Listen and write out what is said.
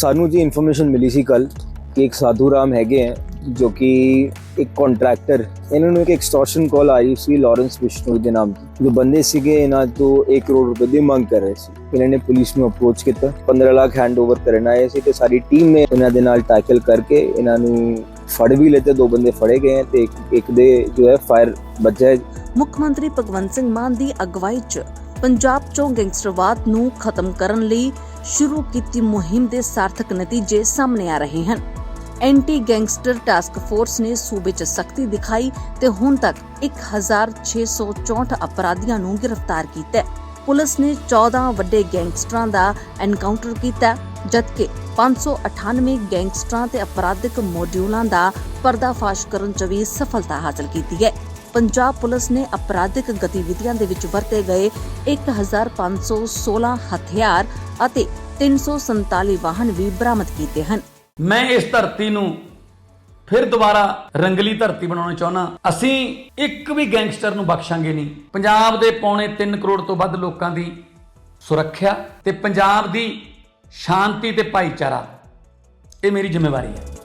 ਸਾਨੂੰ ਜੀ ਇਨਫੋਰਮੇਸ਼ਨ ਮਿਲੀ ਸੀ ਕੱਲ ਕਿ ਇੱਕ ਸਾਧੂ ਰਾਮ ਹੈਗੇ ਹੈ ਜੋ ਕਿ ਇੱਕ ਕੰਟਰੈਕਟਰ ਇਹਨਾਂ ਨੂੰ ਇੱਕ ਐਕਸਟੋਰਸ਼ਨ ਕਾਲ ਆਈ ਸੀ ਲਾਰੈਂਸ ਵਿਸ਼ਨੂ ਦੇ ਨਾਮ ਤੋਂ। ਜੋ ਬੰਦੇ ਸੀਗੇ, ਇਹਨਾਂ ਤੋਂ 1 ਕਰੋੜ ਰੁਪਏ ਦੀ ਮੰਗ ਕਰ ਰਹੇ ਸੀ। ਇਹਨਾਂ ਨੇ ਪੁਲਿਸ ਨੂੰ ਅਪਰੋਚ ਕੀਤਾ 15 ਲੱਖ ਹੈਂਡਓਵਰ ਕਰਨ ਆਏ ਸੀ ਤੇ ਸਾਡੀ ਟੀਮ ਨੇ ਇਹਨਾਂ ਦੇ ਨਾਲ ਟੈਕਲ ਕਰਕੇ ਇਹਨਾਂ ਨੂੰ ਫੜ ਵੀ ਲਏ ਦੋ ਬੰਦੇ ਫੜੇ ਗਏ ਤੇ ਇੱਕ- ਦੇ ਜੋ ਹੈ ਫਾਇਰ ਵੱਜਾ ਮੁੱਖ ਮੰਤਰੀ ਭਗਵੰਤ ਸਿੰਘ ਮਾਨ ਦੀ ਅਗਵਾਈ 'ਚ ਪੰਜਾਬ 'ਚੋਂ ਗੈਂਗਸਟਰਵਾਦ ਨੂੰ ਖਤਮ ਕਰਨ ਲਈ ਸ਼ੁਰੂ ਕੀਤੀ ਮੁਹਿੰਮ ਦੇ ਸਾਰਥਕ ਨਤੀਜੇ ਸਾਹਮਣੇ ਆ ਰਹੇ ਹਨ। ਐਂਟੀ ਗੈਂਗਸਟਰ ਟਾਸਕ ਫੋਰਸ ਨੇ ਸੂਬੇ 'ਚ ਸਖਤੀ ਦਿਖਾਈ ਤੇ ਹੁਣ ਤੱਕ 1664 ਅਪਰਾਧੀਆਂ ਨੂੰ ਗ੍ਰਿਫਤਾਰ ਕੀਤਾ ਪੁਲਿਸ ਨੇ 14 ਵੱਡੇ ਗੈਂਗਸਟਰਾਂ ਦਾ ਐਨਕਾਊਂਟਰ ਕੀਤਾ ਜਦਕਿ 598 ਗੈਂਗਸਟਰਾਂ ਤੇ ਅਪਰਾਧਿਕ ਮੋਡਿਊਲਾਂ ਦਾ ਪਰਦਾਫਾਸ਼ ਕਰਨ 'ਚ ਵੀ ਸਫਲਤਾ ਹਾਸਲ ਕੀਤੀ ਹੈ। ਪੰਜਾਬ ਪੁਲਿਸ ਨੇ ਅਪਰਾਧਿਕ ਗਤੀਵਿਧੀਆਂ ਦੇ ਵਿੱਚ ਵਰਤੇ ਗਏ 1516 ਹਥਿਆਰ ਅਤੇ 347 ਵਾਹਨ ਵੀ ਬਰਾਮਦ ਕੀਤੇ ਹਨ। ਮੈਂ ਇਸ ਧਰਤੀ ਨੂੰ ਫਿਰ ਦੁਬਾਰਾ ਰੰਗਲੀ ਧਰਤੀ ਬਣਾਉਣਾ ਚਾਹੁੰਦਾ। ਅਸੀਂ ਇੱਕ ਵੀ ਗੈਂਗਸਟਰ ਨੂੰ ਬਖਸ਼ਾਂਗੇ ਨਹੀਂ। ਪੰਜਾਬ ਦੇ ਪੌਣੇ 3 ਕਰੋੜ ਤੋਂ ਵੱਧ ਲੋਕਾਂ ਦੀ ਸੁਰੱਖਿਆ ਤੇ ਪੰਜਾਬ ਦੀ ਸ਼ਾਂਤੀ ਤੇ ਭਾਈਚਾਰਾ, ਇਹ ਮੇਰੀ ਜ਼ਿੰਮੇਵਾਰੀ ਹੈ।